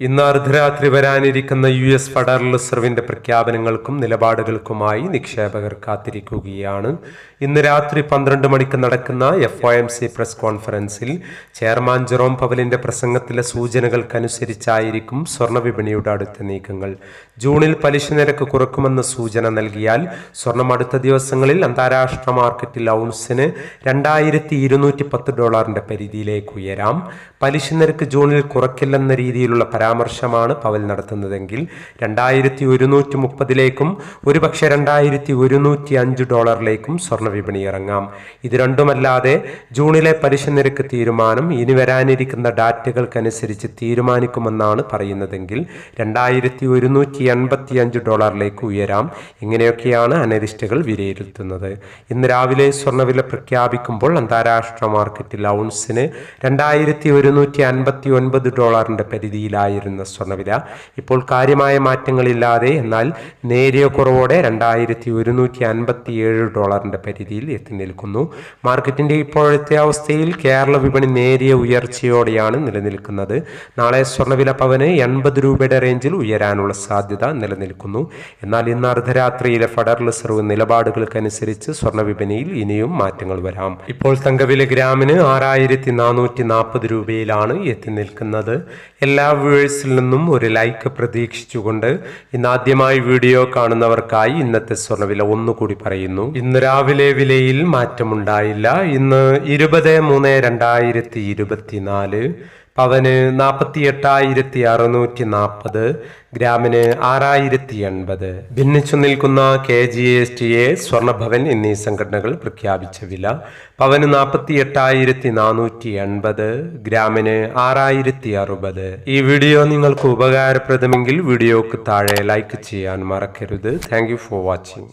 ഇന്ന് അർദ്ധരാത്രി വരാനിരിക്കുന്ന യു എസ് ഫെഡറൽ റിസർവിന്റെ പ്രഖ്യാപനങ്ങൾക്കും നിലപാടുകൾക്കുമായി നിക്ഷേപകർ കാത്തിരിക്കുകയാണ്. ഇന്ന് രാത്രി പന്ത്രണ്ട് മണിക്ക് നടക്കുന്ന F O M C press കോൺഫറൻസിൽ ചെയർമാൻ ജെറോം പവലിന്റെ പ്രസംഗത്തിലെ സൂചനകൾക്കനുസരിച്ചായിരിക്കും സ്വർണവിപണിയുടെ അടുത്ത നീക്കങ്ങൾ. ജൂണിൽ പലിശ നിരക്ക് കുറക്കുമെന്ന സൂചന നൽകിയാൽ സ്വർണം അടുത്ത ദിവസങ്ങളിൽ അന്താരാഷ്ട്ര മാർക്കറ്റിൽ ഔൺസിന് രണ്ടായിരത്തി ഇരുന്നൂറ്റി പത്ത് ഡോളറിന്റെ പരിധിയിലേക്ക് ഉയരാം. പലിശ നിരക്ക് ജൂണിൽ കുറയ്ക്കില്ലെന്ന രീതിയിലുള്ള പരാമർശമാണ് പവൽ നടത്തുന്നതെങ്കിൽ രണ്ടായിരത്തി ഒരുന്നൂറ്റി മുപ്പതിലേക്കും ഒരുപക്ഷെ രണ്ടായിരത്തി ഒരുന്നൂറ്റി അഞ്ച് ഡോളറിലേക്കും സ്വർണ വിപണി ഇറങ്ങാം. ഇത് രണ്ടുമല്ലാതെ ജൂണിലെ പലിശ നിരക്ക് തീരുമാനം ഇനി വരാനിരിക്കുന്ന ഡാറ്റകൾക്കനുസരിച്ച് തീരുമാനിക്കുമെന്നാണ് പറയുന്നതെങ്കിൽ രണ്ടായിരത്തി ഒരുന്നൂറ്റി എൺപത്തി അഞ്ച് ഡോളറിലേക്ക് ഉയരാം. ഇങ്ങനെയൊക്കെയാണ് അനലിസ്റ്റുകൾ വിലയിരുത്തുന്നത്. ഇന്ന് രാവിലെ സ്വർണവില പ്രഖ്യാപിക്കുമ്പോൾ അന്താരാഷ്ട്ര മാർക്കറ്റിൽ ഔൺസിന് രണ്ടായിരത്തി ഒരുന്നൂറ്റി അൻപത്തി ഒൻപത് ഡോളറിന്റെ പരിധിയിലായിരുന്ന. സ്വർണവില ഇപ്പോൾ കാര്യമായ മാറ്റങ്ങളില്ലാതെ എന്നാൽ നേരിയ കുറവോടെ രണ്ടായിരത്തി ഒരുന്നൂറ്റി അൻപത്തി ഏഴ് ഡോളറിന്റെ പരിധിയിൽ എത്തി നിൽക്കുന്നു. മാർക്കറ്റിന്റെ ഇപ്പോഴത്തെ അവസ്ഥയിൽ കേരള വിപണി നേരിയ ഉയർച്ചയോടെയാണ് നിലനിൽക്കുന്നത്. നാളെ സ്വർണവില പവന് എൺപത് രൂപയുടെ റേഞ്ചിൽ ഉയരാനുള്ള സാധ്യത നിലനിൽക്കുന്നു. എന്നാൽ ഇന്ന് അർദ്ധരാത്രിയിലെ ഫെഡറൽ റിസർവ് നിലപാടുകൾക്കനുസരിച്ച് സ്വർണ വിപണിയിൽ ഇനിയും മാറ്റങ്ങൾ വരാം. ഇപ്പോൾ തങ്കവില ഗ്രാമിന് ആറായിരത്തി നാനൂറ്റി നാൽപ്പത് രൂപയിലാണ് എത്തി നിൽക്കുന്നത്. എല്ലാ വ്യൂവേഴ്സിൽ നിന്നും ഒരു ലൈക്ക് പ്രതീക്ഷിച്ചുകൊണ്ട് ഇന്ന് ആദ്യമായി വീഡിയോ കാണുന്നവർക്കായി ഇന്നത്തെ സ്വർണവില ഒന്നുകൂടി പറയുന്നു. ഇന്ന് രാവിലെ വിലയിൽ മാറ്റമുണ്ടായില്ല. ഇന്ന് ഇരുപത് മൂന്ന് രണ്ടായിരത്തി ഇരുപത്തിനാല് പവന് നാൽപ്പത്തി എട്ടായിരത്തി അറുന്നൂറ്റി നാൽപ്പത് ഗ്രാമിന് ആറായിരത്തി എൺപത് ഭിന്നിച്ചു നിൽക്കുന്ന K G S T A സ്വർണഭവൻ എന്നീ സംഘടനകൾ പ്രഖ്യാപിച്ച വില പവന് നാൽപ്പത്തി എട്ടായിരത്തി നാനൂറ്റി എൺപത് ഗ്രാമിന് ആറായിരത്തി അറുപത് ഈ വീഡിയോ നിങ്ങൾക്ക് ഉപകാരപ്രദമെങ്കിൽ വീഡിയോക്ക് താഴെ ലൈക്ക് ചെയ്യാൻ മറക്കരുത്. Thank for watching